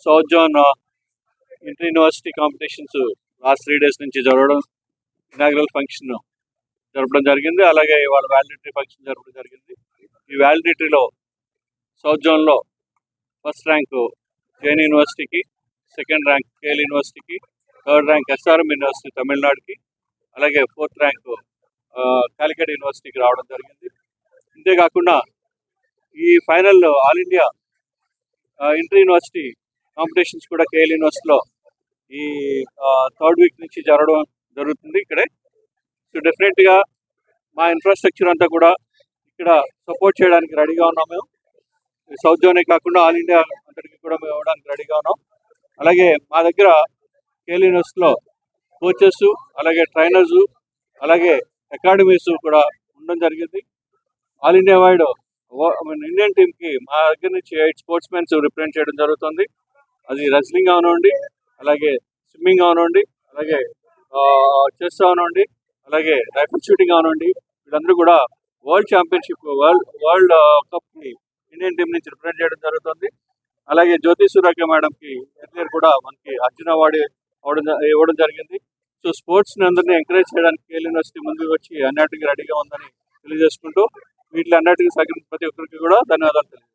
South zone inter university competitions last three days నుంచి జరగడం inaugural function జరపడం జరిగింది. అలాగే ఇవాళ వ్యాలిడిటరీ ఫంక్షన్ జరపడం జరిగింది. ఈ వ్యాలిడిటరీలో సౌత్ జోన్లో ఫస్ట్ ర్యాంకు జైన్ యూనివర్సిటీకి సెకండ్ ర్యాంక్ కేఎల్ యూనివర్సిటీకి థర్డ్ ర్యాంక్ ఎస్ఆర్ఎం యూనివర్సిటీ తమిళనాడుకి అలాగే ఫోర్త్ ర్యాంకు కాలికట్ యూనివర్సిటీకి రావడం జరిగింది. అంతేకాకుండా ఈ final all India inter university competitions కూడా కేఎల్ యూనివర్సిటీలో ఈ థర్డ్ వీక్ నుంచి జరగడం జరుగుతుంది ఇక్కడే. సో డెఫినెట్గా మా ఇన్ఫ్రాస్ట్రక్చర్ అంతా కూడా ఇక్కడ సపోర్ట్ చేయడానికి రెడీగా ఉన్నాం మేము. సౌత్ జోనే కాకుండా ఆల్ ఇండియా అంతటికి కూడా మేము ఇవ్వడానికి రెడీగా ఉన్నాం. అలాగే మా దగ్గర కేఎల్ యూనివర్సిటీలో కోచెస్ అలాగే ట్రైనర్స్ అలాగే అకాడమీస్ కూడా ఉండడం జరిగింది. ఆల్ ఇండియా వైడ్ ఇండియన్ టీంకి మా దగ్గర నుంచి ఎయిట్ స్పోర్ట్స్ మెన్స్ రిప్రజెంట్ చేయడం జరుగుతుంది. అది రెస్లింగ్ అవనండి అలాగే స్విమ్మింగ్ అవనండి అలాగే చెస్ అవనండి అలాగే రైఫిల్ షూటింగ్ అవనండి వీళ్ళందరూ కూడా వరల్డ్ ఛాంపియన్షిప్ వరల్డ్ వరల్డ్ కప్ని ఇండియన్ టీం నుంచి రిప్రజెంట్ చేయడం జరుగుతుంది. అలాగే జ్యోతి సూరాఖ్య మేడంకి ఎర్లియర్ కూడా మనకి అర్జున్ అవార్డు అవడం ఇవ్వడం జరిగింది. సో స్పోర్ట్స్ని అందరినీ ఎంకరేజ్ చేయడానికి కేఎల్ యూనివర్సిటీ ముందుకు వచ్చి అన్నిటికీ రెడీగా ఉందని తెలియజేసుకుంటూ వీటిలో అన్నిటికీ సహకరించిన ప్రతి ఒక్కరికి కూడా ధన్యవాదాలు తెలియజేస్తాను